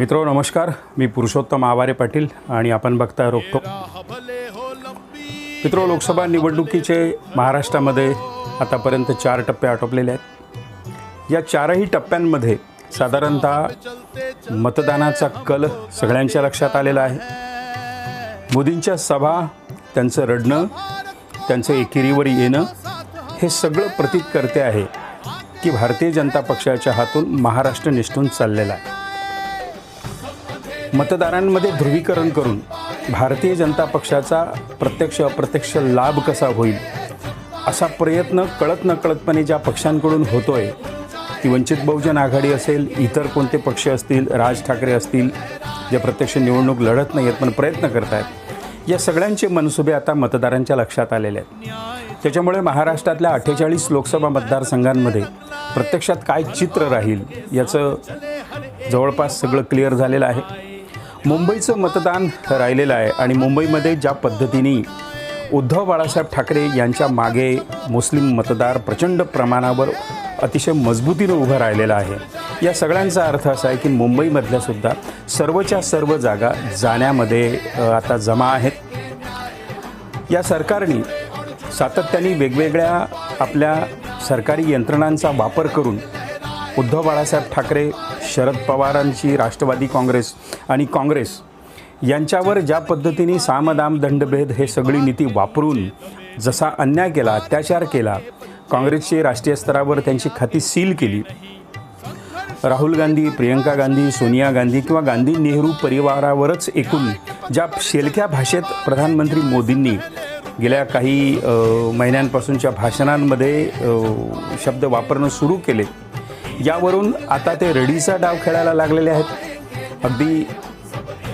मित्रो नमस्कार. मी पुरुषोत्तम आवारे पाटील आणि आपण बघताय रोखोक मित्रो लोकसभा निवडणुकीचे महाराष्ट्रामध्ये आतापर्यंत चार टप्पे आटोपलेले आहेत. या चारही टप्प्यांमध्ये साधारणतः मतदानाचा कल सगळ्यांच्या लक्षात आलेला आहे. मोदींच्या सभा त्यांचं रडणं त्यांचं एकेरीवर येणं हे सगळं प्रतीत करते आहे की भारतीय जनता पक्षाच्या हातून महाराष्ट्र निष्ठून चाललेला आहे. मतदारांमध्ये ध्रुवीकरण करून भारतीय जनता पक्षाचा प्रत्यक्ष अप्रत्यक्ष लाभ कसा होईल असा प्रयत्न कळत नकळतपणे ज्या पक्षांकडून होतो आहे ती वंचित बहुजन आघाडी असेल इतर कोणते पक्ष असतील राज ठाकरे असतील जे प्रत्यक्ष निवडणूक लढत नाही आहेत पण प्रयत्न करत आहेत या सगळ्यांचे मनसुबे आता मतदारांच्या लक्षात आलेले आहेत. त्याच्यामुळे महाराष्ट्रातल्या अठ्ठेचाळीस लोकसभा मतदारसंघांमध्ये प्रत्यक्षात काय चित्र राहील याचं जवळपास सगळं क्लिअर झालेलं आहे. मुंबईचं मतदान राहिलेलं आहे आणि मुंबईमध्ये ज्या पद्धतीने उद्धव बाळासाहेब ठाकरे यांच्या मागे मुस्लिम मतदार प्रचंड प्रमाणावर अतिशय मजबूतीनं उभं राहिलेलं आहे या सगळ्यांचा अर्थ असा आहे की मुंबईमधल्यासुद्धा सर्वच्या सर्व जागा जाण्यामध्ये आता जमा आहेत. या सरकारने सातत्याने वेगवेगळ्या आपल्या सरकारी यंत्रणांचा वापर करून उद्धव बाळासाहेब ठाकरे शरद पवारांची राष्ट्रवादी काँग्रेस आणि काँग्रेस यांच्यावर ज्या पद्धतीने सामदाम दंडभेद हे सगळी नीती वापरून जसा अन्याय केला अत्याचार केला काँग्रेसची राष्ट्रीय स्तरावर त्यांची खाती सील केली राहुल गांधी प्रियंका गांधी सोनिया गांधी किंवा गांधी नेहरू परिवारावरच एकूण ज्या शेलक्या भाषेत प्रधानमंत्री मोदींनी गेल्या काही महिन्यांपासूनच्या भाषणांमध्ये शब्द वापरणं सुरू केले यावरून आता ते रेडीचा डाव खेळायला लागलेले आहेत. अगदी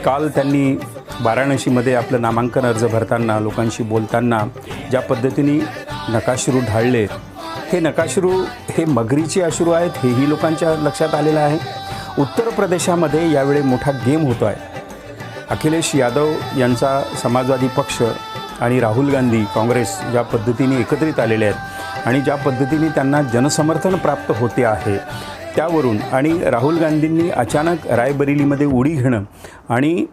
काल त्यांनी वाराणसीमध्ये आपलं नामांकन अर्ज भरताना लोकांशी बोलताना ज्या पद्धतीने नकाश्रू ढाळले हे नकाश्रू हे मगरीचे अश्रू आहेत हेही लोकांच्या लक्षात आलेलं आहे. उत्तर प्रदेशामध्ये यावेळी मोठा गेम होतो आहे अखिलेश यादव यांचा समाजवादी पक्ष आणि राहुल गांधी काँग्रेस ज्या पद्धतीने एकत्रित आलेले आहेत. आणि ज्या पद्धतीने त्यांना जनसमर्थन प्राप्त होते आहे त्यावरून आणि राहुल गांधींनी अचानक रायबरेलीमध्ये उडी घेणं आणि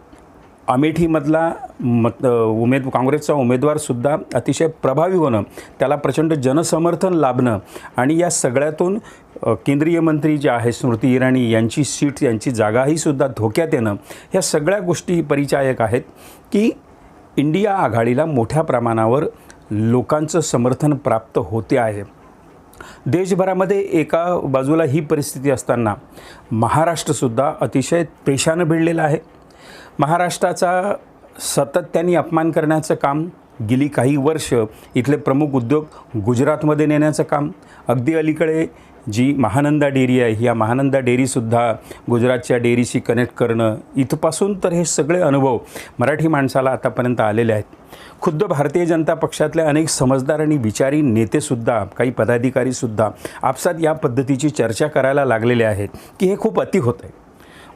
अमेठीमधला मत उमेद काँग्रेसचा उमेदवारसुद्धा अतिशय प्रभावी होणं त्याला प्रचंड जनसमर्थन लाभणं आणि या सगळ्यातून केंद्रीय मंत्री जे आहे स्मृती इराणी यांची सीट यांची जागाही सुद्धा धोक्यात येणं ह्या सगळ्या गोष्टी परिचायक आहेत की इंडिया आघाडीला मोठ्या प्रमाणावर लोकांचं समर्थन प्राप्त होते आहे. देशभरामध्ये एका बाजूला ही परिस्थिती असताना महाराष्ट्रसुद्धा अतिशय पेशानं भिडलेला आहे. महाराष्ट्राचा सातत्याने अपमान करण्याचं काम गेली काही वर्ष इथले प्रमुख उद्योग गुजरातमध्ये नेण्याचं काम अगदी अलीकडे जी महानंदा डेअरी आहे या महानंदा डेअरीसुद्धा गुजरातच्या डेअरीशी कनेक्ट करणं इथपासून तर हे सगळे अनुभव मराठी माणसाला आतापर्यंत आलेले आहेत. खुद्द भारतीय जनता पक्षातले अनेक समजदार आणि विचारी नेतेसुद्धा काही पदाधिकारीसुद्धा आपसात या पद्धतीची चर्चा करायला लागलेले आहेत की हे खूप अति होतं आहे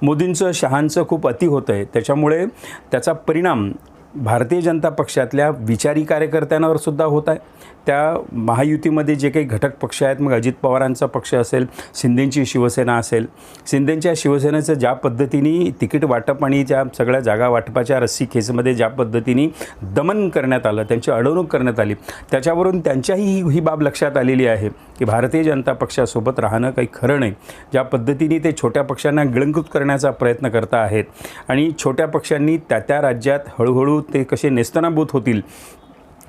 मोदींचं शहांचं खूप अति होतं आहे त्याच्यामुळे त्याचा परिणाम भारतीय जनता पक्षातल्या विचारी कार्यकर्त्यांवर सुद्धा होत आहे. त्या महायुतीमध्ये जे काही घटक पक्ष आहेत मग अजित पवारांचा पक्ष असेल शिंदेंची शिवसेना असेल शिंदेंच्या शिवसेनेचं ज्या पद्धतीने तिकीट वाटप आणि त्या सगळ्या जागा वाटपाच्या रस्सी खेचमध्ये ज्या पद्धतीने दमन करण्यात आलं त्यांची अडवणूक करण्यात आली त्याच्यावरून त्यांच्याही ही बाब लक्षात आलेली आहे की भारतीय जनता पक्षासोबत राहणं काही खरं नाही. ज्या पद्धतीने ते छोट्या पक्षांना गिळंकृत करण्याचा प्रयत्न करत आहेत आणि छोट्या पक्षांनी त्या त्या राज्यात हळूहळू ते कसे नेस्तनाभूत होतील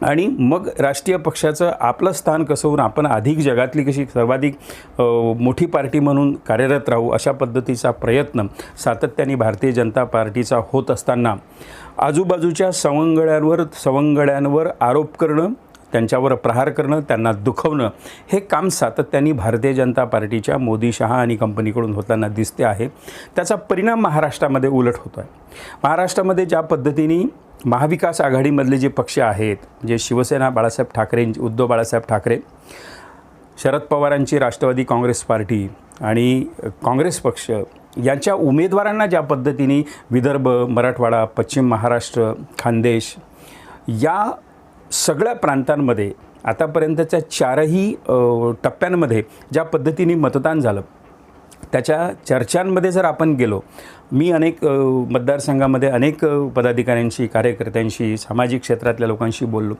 आणि मग राष्ट्रीय पक्षाचं आपलं स्थान कसं होऊन आपण अधिक जगातली कशी सर्वाधिक मोठी पार्टी म्हणून कार्यरत राहू अशा पद्धतीचा प्रयत्न सातत्याने भारतीय जनता पार्टीचा होत असताना आजूबाजूच्या सवंगड्यांवर सवंगड्यांवर आरोप करणं त्यांच्यावर प्रहार करणं त्यांना दुखवणं हे काम सातत्याने भारतीय जनता पार्टीच्या मोदी शहा आणि कंपनीकडून होताना दिसते आहे. त्याचा परिणाम महाराष्ट्रामध्ये उलट होतो आहे महाराष्ट्रामध्ये ज्या पद्धतीने महाविकास आघाडीमधले जे पक्ष आहेत जे शिवसेना बाळासाहेब ठाकरे उद्धव बाळासाहेब ठाकरे शरद पवारांची राष्ट्रवादी काँग्रेस पार्टी आणि काँग्रेस पक्ष यांच्या उमेदवारांना ज्या पद्धतीने विदर्भ मराठवाडा पश्चिम महाराष्ट्र खानदेश या सगळ्या प्रांतांमध्ये आतापर्यंतच्या चारही टप्प्यांमध्ये ज्या पद्धतीने मतदान झालं त्याच्या चर्चांमध्ये जर आपण गेलो मी अनेक मतदारसंघामध्ये अनेक पदाधिकाऱ्यांशी कार्यकर्त्यांशी सामाजिक क्षेत्रातल्या लोकांशी बोललो.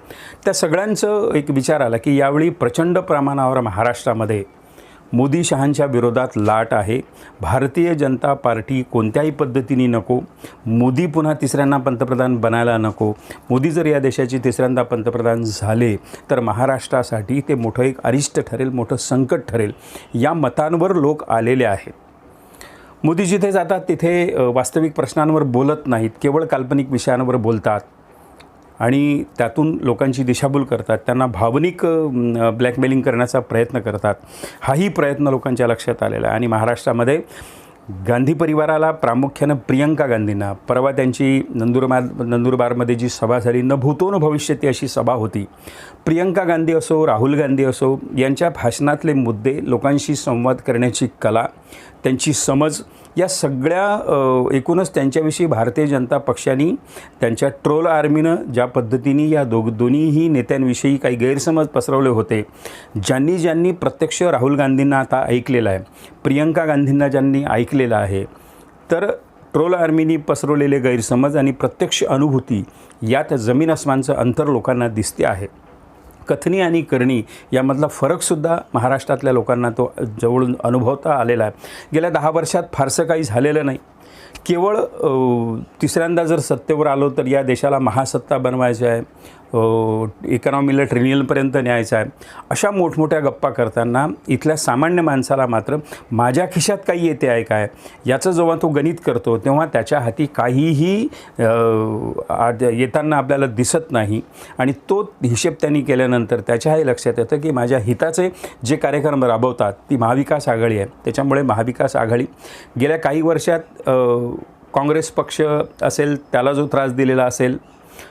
त्या सगळ्यांचं एक विचार आला की यावेळी प्रचंड प्रमाणावर महाराष्ट्रामध्ये मोदी शहांच्या विरोधात लाट आहे. भारतीय जनता पार्टी कोणत्याही पद्धतीने नको. मोदी पुन्हा तिसऱ्यांदा पंतप्रधान बनायला नको. मोदी जर या देशाचे तिसऱ्यांदा पंतप्रधान झाले तर महाराष्ट्रासाठी ते मोठं एक अरिष्ट ठरेल मोठं संकट ठरेल. या मतांवर लोक आलेले आहेत. मोदी जिथे जातात तिथे वास्तविक प्रश्नांवर बोलत नाहीत केवळ काल्पनिक विषयांवर बोलतात. आणि त्यातून लोकांची दिशाभूल करतात त्यांना भावनिक ब्लॅकमेलिंग करण्याचा प्रयत्न करतात. हाही प्रयत्न लोकांच्या लक्षात आलेला आहे. आणि महाराष्ट्रामध्ये गांधी परिवाराला प्रामुख्यानं प्रियंका गांधींना परवा त्यांची नंदुरबार नंदुरबारमध्ये जी सभा झाली न भूतो न भविष्यती अशी सभा होती. प्रियंका गांधी असो राहुल गांधी असो यांच्या भाषणातले मुद्दे लोकांशी संवाद करण्याची कला त्यांची समज या सगळ्या एकूणच त्यांच्याविषयी भारतीय जनता पक्षाने त्यांच्या ट्रोल आर्मीनं ज्या पद्धतीने या दोघ दोन्हीही नेत्यांविषयी काही गैरसमज पसरवले होते ज्यांनी ज्यांनी प्रत्यक्ष राहुल गांधींना आता ऐकलेलं आहे प्रियंका गांधींना ज्यांनी ऐकलेलं आहे तर ट्रोल आर्मीनी पसरवलेले गैरसमज आणि प्रत्यक्ष अनुभूती यात जमीन अस्मानचं अंतर लोकांना दिसते आहे. कथनी आणि करणी यामधला फरकसुद्धा महाराष्ट्रातल्या लोकांना तो जवळून अनुभवता आलेला आहे. गेल्या दहा वर्षात फारसं काही झालेलं नाही. केवळ तिसऱ्यांदा जर सत्तेवर आलो तर या देशाला महासत्ता बनवायचं आहे इकॉनॉमीला ट्रिलियनपर्यंत न्यायचं आहे. अशा मोठमोठ्या गप्पा करताना इथल्या सामान्य माणसाला मात्र माझ्या खिशात काही येते आहे काय? याचं जेव्हा तो गणित करतो तेव्हा त्याच्या हाती काहीही येताना आपल्याला दिसत नाही. आणि तो हिशेब त्यांनी केल्यानंतर त्याच्याही लक्षात येतं की माझ्या हिताचे जे कार्यक्रम राबवतात ती महाविकास आघाडी आहे. त्याच्यामुळे महाविकास आघाडी गेल्या काही वर्षात काँग्रेस पक्ष असेल त्याला जो त्रास दिलेला असेल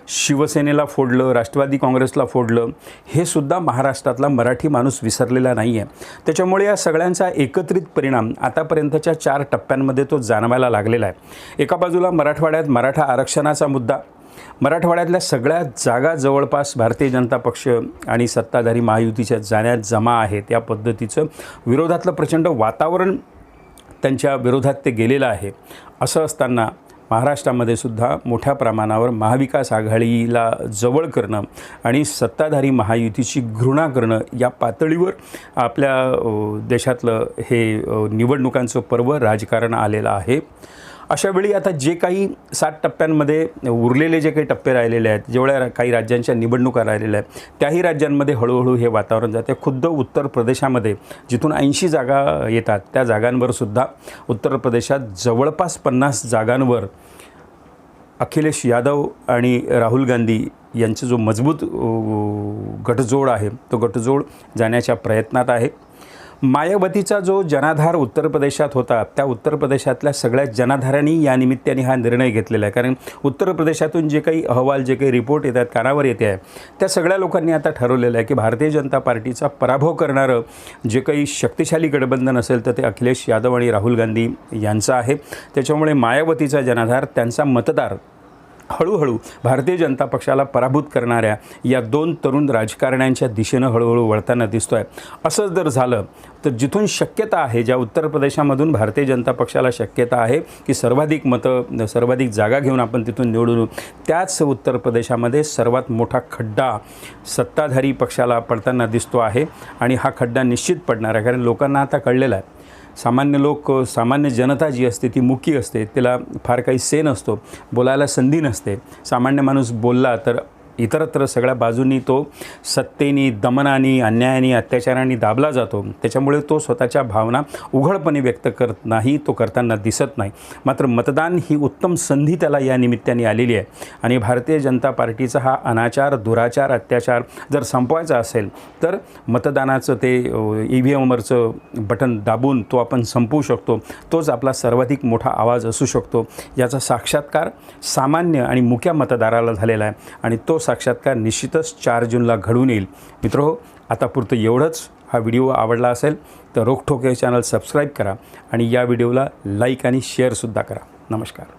शिवसेनेला फोडलं राष्ट्रवादी काँग्रेसला फोडलं हे सुद्धा महाराष्ट्रातला मराठी माणूस विसरलेला नाही आहे त्याच्यामुळे या सगळ्यांचा एकत्रित परिणाम आतापर्यंतच्या चार टप्प्यांमध्ये तो जाणवायला लागलेला आहे. एका बाजूला मराठवाड्यात मराठा आरक्षणाचा मुद्दा मराठवाड्यातल्या सगळ्या जागा जवळपास भारतीय जनता पक्ष आणि सत्ताधारी महायुतीच्या जाण्यात जमा आहेत या पद्धतीचं विरोधातलं प्रचंड वातावरण त्यांच्या विरोधात ते गेलेलं आहे. असं असताना महाराष्ट्रामध्ये सुद्धा मोठ्या प्रमाणावर महाविकास आघाडीला जवळ करणं आणि सत्ताधारी महायुतीची घृणा करणं या पातळीवर आपल्या देशातलं हे निवडणुकांचं पर्व राजकारण आलेलं आहे. अशावेळी आता जे काही सात टप्प्यांमध्ये उरलेले जे काही टप्पे राहिलेले आहेत जेवढ्या रा- काही राज्यांच्या निवडणुका राहिलेल्या आहेत त्याही राज्यांमध्ये हळूहळू हे वातावरण जाते. खुद्द उत्तर प्रदेशामध्ये जिथून ऐंशी जागा येतात त्या जागांवरसुद्धा उत्तर प्रदेशात जवळपास पन्नास जागांवर अखिलेश यादव आणि राहुल गांधी यांचा जो मजबूत गटजोड आहे तो गटजोड जाण्याच्या प्रयत्नात आहे. मायावतीचा जो जनाधार उत्तर प्रदेशात होता त्या उत्तर प्रदेशातल्या सगळ्या जनाधारांनी या निमित्ताने हा निर्णय घेतलेला आहे. कारण उत्तर प्रदेशातून जे काही अहवाल जे काही रिपोर्ट येतात कानावर येते आहे त्या सगळ्या लोकांनी आता ठरवलेलं आहे की भारतीय जनता पार्टीचा पराभव करणारं जे काही शक्तिशाली गठबंधन असेल तर ते अखिलेश यादव आणि राहुल गांधी यांचं आहे. त्याच्यामुळे मायावतीचा जनाधार त्यांचा मतदार हळूहळू भारतीय जनता पक्षाला पराभूत करणाऱ्या या दोन तरुण राजकारण्यांच्या दिशेनं हळूहळू वळताना दिसतो आहे असं जर झालं तर जिथून शक्यता आहे ज्या उत्तर प्रदेशामधून भारतीय जनता पक्षाला शक्यता आहे की सर्वाधिक मतं सर्वाधिक जागा घेऊन आपण तिथून निवडून त्याच उत्तर प्रदेशामध्ये सर्वात मोठा खड्डा सत्ताधारी पक्षाला पडताना दिसतो आहे आणि हा खड्डा निश्चित पडणार आहे कारण लोकांना आता कळलेला आहे. सामान्य लोक सामान्य जनता जी असते ती मुकी असते. तिला फार काही से नसतो. बोलायला संधी नसते. सामान्य माणूस बोलला तर इतरत्र सगळ्या बाजूंनी तो सत्तेनी दमनानी अन्यायाने अत्याचाराने दाबला जातो. त्याच्यामुळे तो स्वतःच्या भावना उघडपणे व्यक्त करत नाही तो करताना दिसत नाही. मात्र मतदान ही उत्तम संधी त्याला या निमित्ताने आलेली आहे. आणि भारतीय जनता पार्टीचा हा अनाचार दुराचार अत्याचार जर संपवायचा असेल तर मतदानाचं ते ई व्ही एमवरचं बटन दाबून तो आपण संपवू शकतो. तोच आपला सर्वाधिक मोठा आवाज असू शकतो. याचा साक्षात्कार सामान्य आणि मुख्या मतदाराला झालेला आहे. आणि तो साक्षात्कार निश्चितच चार जूनला घडून येईल. मित्र आतापुरतं एवढंच. हा व्हिडिओ आवडला असेल तर रोखठोक हे चॅनल सबस्क्राईब करा आणि या व्हिडिओला लाईक आणि शेअरसुद्धा करा. नमस्कार.